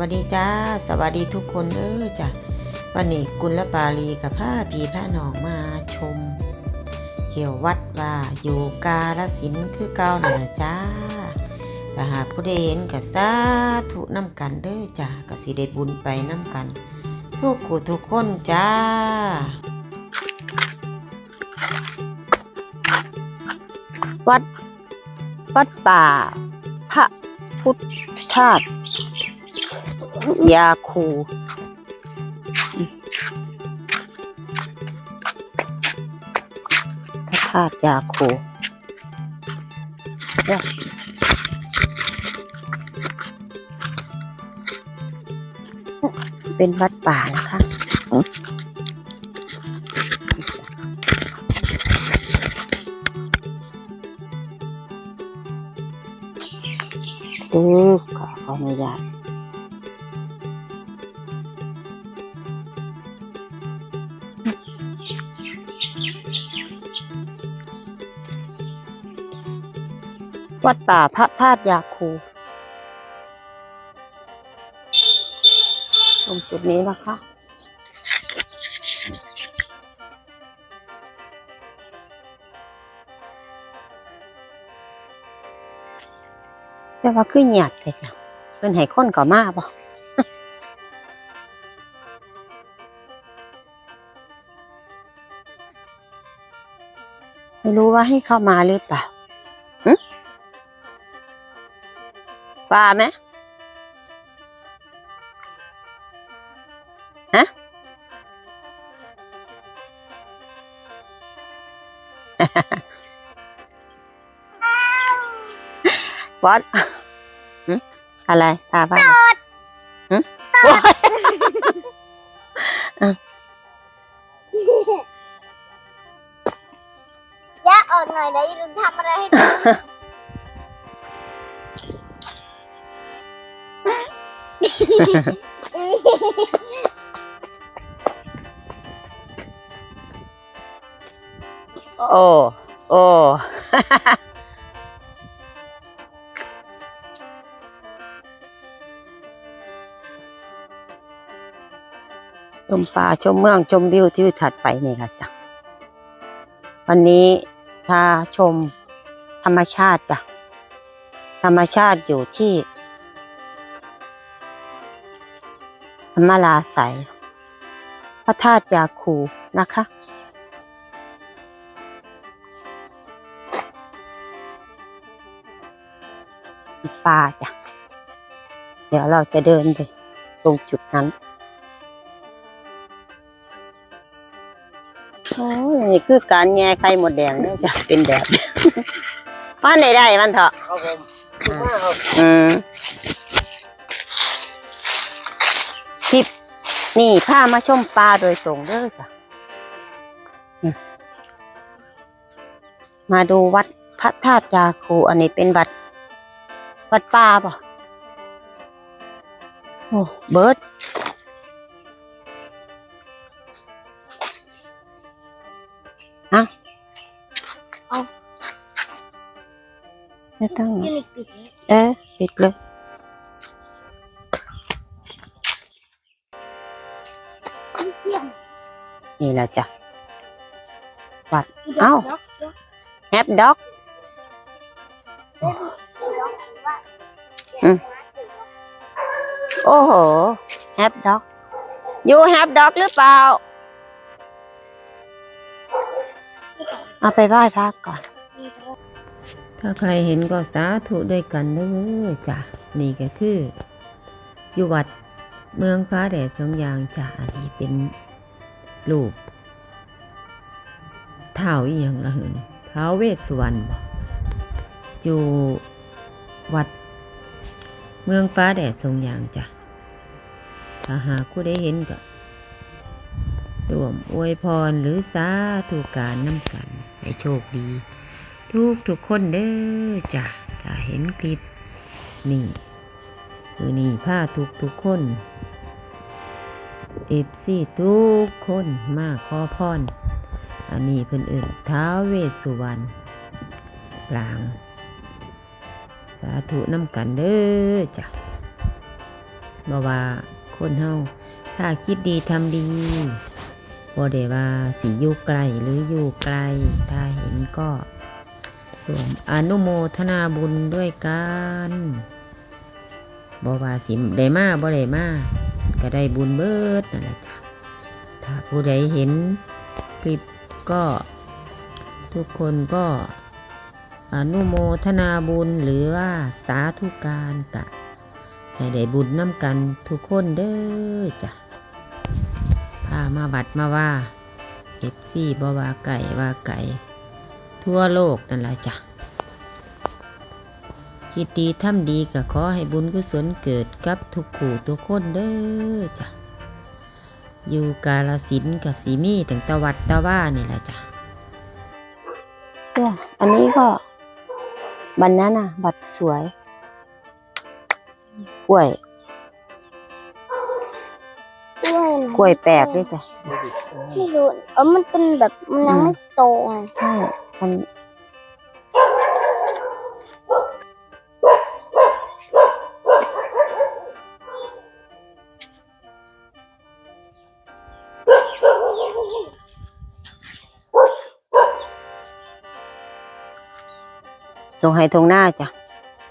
วัสดีจ้า สวัสดีทุกคนเด้อจ้ะวันนี้กุลปาลีกับผ้าพีผ้าหนองมาชม เกี่ยววัดว่าอยู่กาลสินธุ์คือเก่านั่นะจ้าถ้าหากผู้ใดเห็นก็สาธุน้ำกันเด้อจ้าก็สิได้บุญไปน้ำกัน ทุกคู่ทุกคนจ้าวัด วัดป่า พระพุทธธาตุ ยาคูพระธาตุยาคูเป็นวัดป่านะคะอือขออนุญาต วัดป่าพระธาตุยาคูตรงจุดนี้นะคะ แต่ว่าคือเงียบเลยจ้ะเป็นให้คนก็มาบ่ไม่รู้ว่าให้เข้ามาหรือเปล่า ปลาไหมฮะวอดหึอะไรตาบ้า โอ้ โอ้ ชมป่าชมเมืองชมวิวที่ถัดไปนี่ค่ะจ้ะ วันนี้พาชมธรรมชาติจ้ะ ธรรมชาติอยู่ที่ ธรรมลาใสยพระธาตุยาคูนะคะ ป่าจ้ะ เดี๋ยวเราจะเดินไปตรงจุดนั้นโอ้ยนี่คือการแง่ไข่หมดแดงเนี่ยจ้ะเป็นแบบป้านได้ได้มันเถอะครับผมถูกมากครับอืม นี่พามาชมปลาโดยตรงเด้อจ้ะนี่มาดูวัดพระธาตุยาคูอันนี้เป็นวัด วัดป่าป่ะโอ้เบิร์ดฮะเอาไม่ต้องยูนิคปิดเลยเอ๊ะปิดเลย นี่แหละจ้ะวัดเอ้าแฮปด็อกอืมโอ้โหแฮปด็อกยูแฮปด็อกหรือเปล่า เอาไปไหว้พระก่อน ถ้าใครเห็นก็สาธุด้วยกันเด้อจ้ะ นี่ก็คือ อยู่วัดเมืองฟ้าแดดสองยางจ้ะ อันนี้เป็น รูปเท้าอีหยังละหรอนี่เท้าเวสสุวรรณอยู่วัด เมืองฟ้าแดดสองยางจ้ะถ้าหากผู้ได้เห็นก็ร่วมอวยพรหรือสาธุการน้ำกัน ให้โชคดี ทุกทุกคนเด้อจ้ะถ้าเห็นคลิปนี่คือนี่ผ้าทุกทุกคน ฟซีทุกคนมาขอพรอันนี้เพิ่นเอิ่นท้าวเวสสุวรรณปราง สาธุน้ำกันเด้อจ้ะบ่ว่าคนเฮาถ้าคิดดีทำดีบ่ได้ว่าสิอยู่ไกลหรืออยู่ไกล ถ้าเห็นก็รวมอนุโมทนาบุญด้วยกันบ่ว่าสิได้มาบ่ได้มา ก็ได้บุญเบิดนั่นแหละจ้ะถ้าผู้ใดเห็นคลิปก็ทุกคนก็อนุโมทนาบุญหรือว่าสาธุการกะ ให้ได้บุญน้ำกันทุกคนเด้อจ้ะพามาวัดมาว่าเอฟซีบ่ว่าไก่ว่าไก่ ทั่วโลกนั่นแหละจ้ะ คิดดีทำดีก็ขอให้บุญกุศลเกิดกับทุกขู่ทุกคนเด้อจ้ะอยู่กาลสินธุ์กับสีมีตั้งแตะวัดตะว่านี่แหละจ้ะเนี่ยอันนี้ก็บันนั้นอะ บัตรสวยกล้วย กล้วยนะกล้วยแปลกด้วยจ้ะ ไม่รู้เออมันเป็นแบบมันยังไม่โตไง ใช่ มัน งไฮตรงหน้าจ้ะ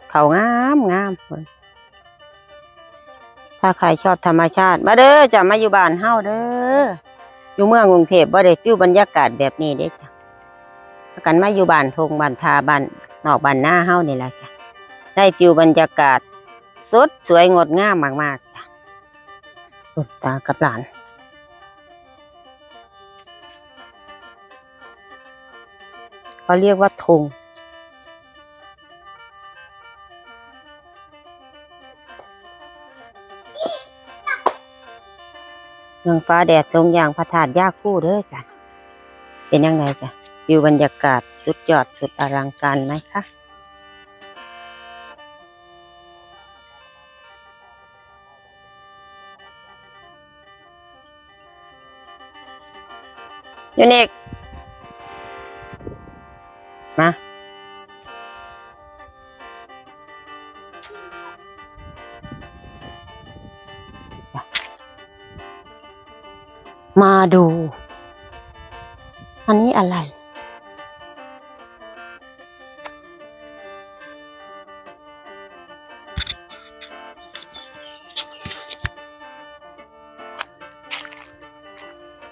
เขางามงามเลยถ้าใครชอบธรรมชาติ มาเด้อจ้ะมาอยู่บ้านเฮาเด้ออยู่เมืองกรุงเทพบ่ได้ฟิวบรรยากาศแบบนี้เด้จ้ะกันมาอยู่บ้านทงบ้านทาบ้านนอกบ้านหน้าเฮานี่แหละจ้ะได้ฟิวบรรยากาศสดสวยงดงามมากๆจ้ะลูกตากับหลานเขาเรียกว่าธง เมืองฟ้าแดดทรงอย่างพระธาตุยากคู่เด้อจ้ะ เป็นยังไงจ้ะวิวบรรยากาศสุดยอดสุดอลังการไหมคะยูนิคมา มาดู อันนี้อะไร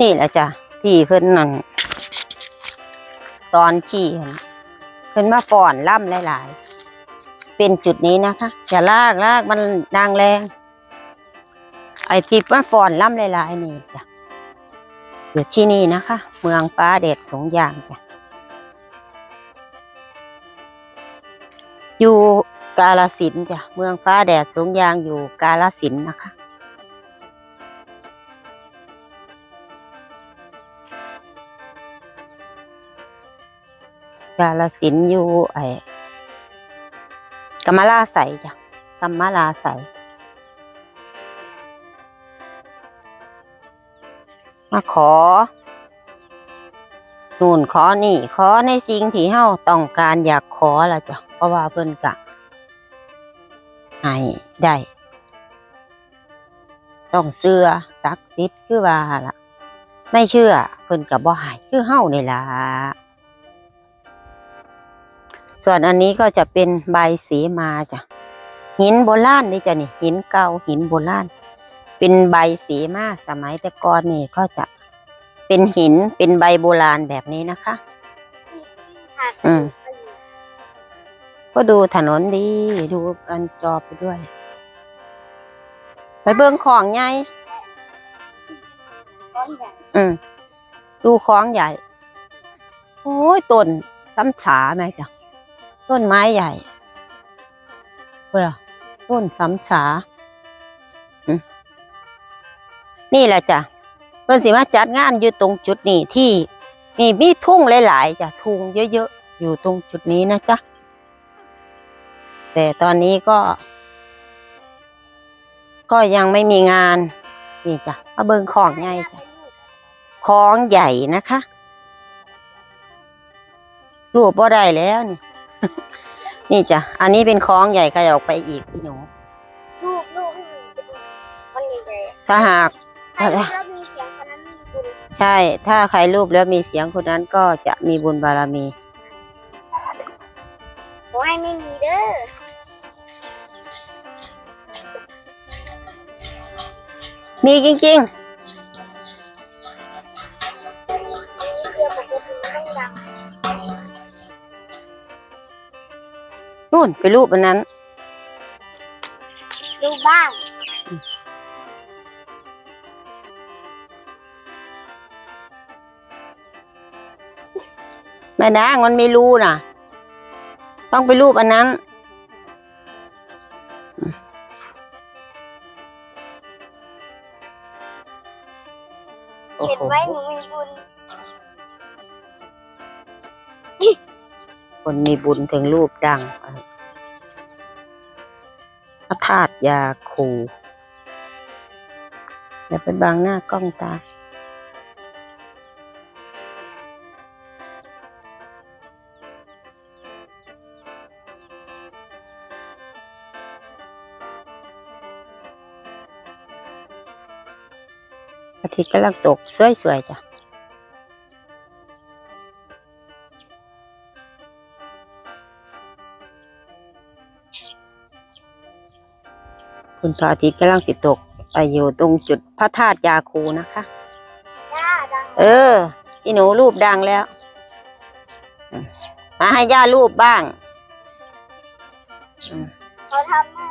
นี่แหละจ้ะที่เพิ่นนั่นตอนขี่เพิ่นมาก่อนล่ำหลาย ๆ เป็นจุดนี้นะคะอย่าลากลากมันดังแรง ไอ้ที่มันฟอนล่ำหลาย ๆ นี่จ้ะ อยู่ที่นี่นะคะ เมืองฟ้าเดชสงยางจ้ะอยู่กาลสินจ้ะเมืองฟ้าแดดสงยางอยู่กาลสินนะคะ กาลสินอยู่ไอ้กำมลาใสจ้ะกำมลาใส มาขอนู่นขอนี่ ขอในสิ่งที่เฮาต้องการอยากขอละจ้ะเพราะว่าเพิ่นกะให้ได้ต้องเชื่อศักดิ์สิทธิ์คือว่าล่ะ ไม่เชื่อเพิ่นกับบ่ใหายคือเฮานี่ล่ะส่วนอันนี้ก็จะเป็นใบสีมาจ้ะหินโบราณนี่จ้ะนี่หินเก่าหินโบราณ เป็นใบสีมาสมัยแต่ก่อนนี่ก็จะเป็นหินเป็นใบโบราณแบบนี้นะคะ อืม ก็ดูถนนดีดูกันจอไปด้วย ไปเบิ่งของใหญ่ก้อนใหญ่อืม ดูของใหญ่ โอ้ยต้นซ้ำฉาไหมจ้ะต้นไม้ใหญ่เปล่าต้นซ้ำฉา นี่แหละจ้ะเพิ่นสิมาจัดงานอยู่ตรงจุดนี้ที่มีมีทุ่งหลายๆจ้ะทุ่งเยอะๆอยู่ตรงจุดนี้นะจ๊ะแต่ตอนนี้ก็ ก็ยังไม่มีงานนี่จ้ะมาเบิ่งของใหญ่จ้ะของใหญ่นะคะรูปบ่ได้แล้วนี่ นี่จ้ะ อันนี้เป็นของใหญ่ขยับออกไปอีกพี่หนู ลูกลูกมันยังไงถ้าหาก ถ้าเรามีเสียงคนนั้นมีบุญใช่ ถ้าใครรูปแล้วมีเสียงคนนั้นก็จะมีบุญบารมี ขอให้ไม่มีเด้อมีจริงเดียวปกติไม่ดังๆนู่นไปรูปอันนั้น ดูบ้าง แม่นางมันมีรูน่ะ ต้องไปรูปอันนั้นโอ้เห็นโหไหมหนูมีบุญ คนมีบุญถึงรูปดังพระธาตุยาคูอย่าไปบังหน้ากล้องตา อาทิตย์กำลังตกสวยๆจ้ะคุณพระอาทิตย์กำลังสิตกไปอยู่ตรงจุดพระธาตุยาคูนะคะย่าดังเอออีหนูรูปดังแล้วอืมมาให้ย่ารูปบ้างอืมเขาทำ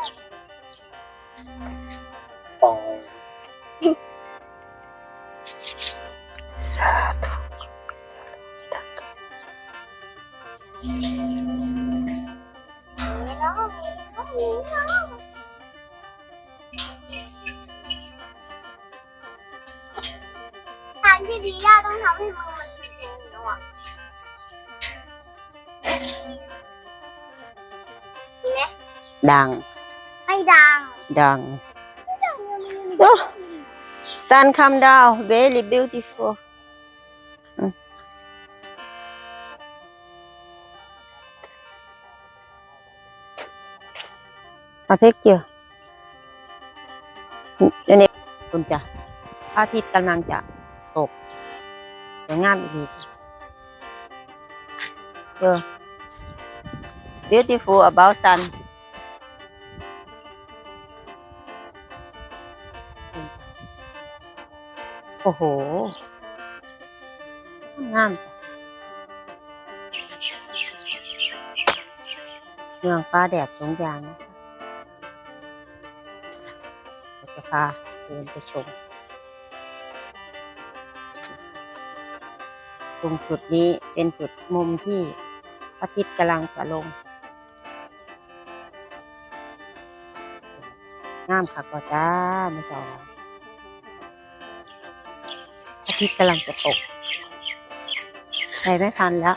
ทางที่ดีย่าต้องทำให้มือมันแข็งหน่อยมีไหมดัง ไม่ดังดังโอ้ Sun come down very beautiful มาเพกเกียวเดี๋ยวนี้คุณจ้ะพระอาทิตย์กำลังจะตกสวยงามอีกทีเจอ beautiful about sun โอ้โห งามจ้ะเมืองฟ้าแดดสงยางนะ จะพาเดินไปชม ตรงจุดนี้เป็นจุดมุมที่พระอาทิตย์กำลังจะลงงามค่ะก็จ้าไม่จออาทิตย์กำลังจะตกไปไม่ทันแล้ว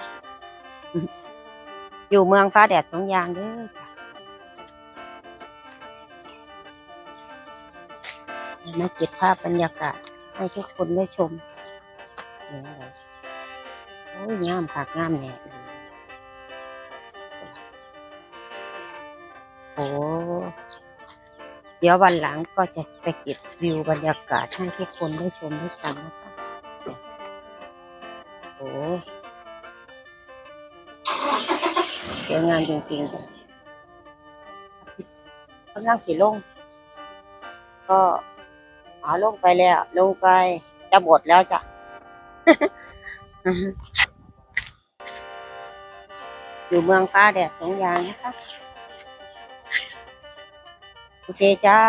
อยู่เมืองฟ้าแดดสองยางเด้อ มาเก็บภาพบรรยากาศให้ทุกคนได้ชมนี่เลยโอ้ยงามค่ะงามแน่โอ้เดี๋ยววันหลังก็จะไปเก็บวิวบรรยากาศให้ทุกคนได้ชมด้วยกันนะคะโอ้สวยงามจริงๆจ้ะกำลังสีลงก็ เอาลงไปแล้ว ลงไป จะหมดแล้วจ้ะ อยู่เมืองฟ้าแดดสงยางนะคะ โอเคจ้า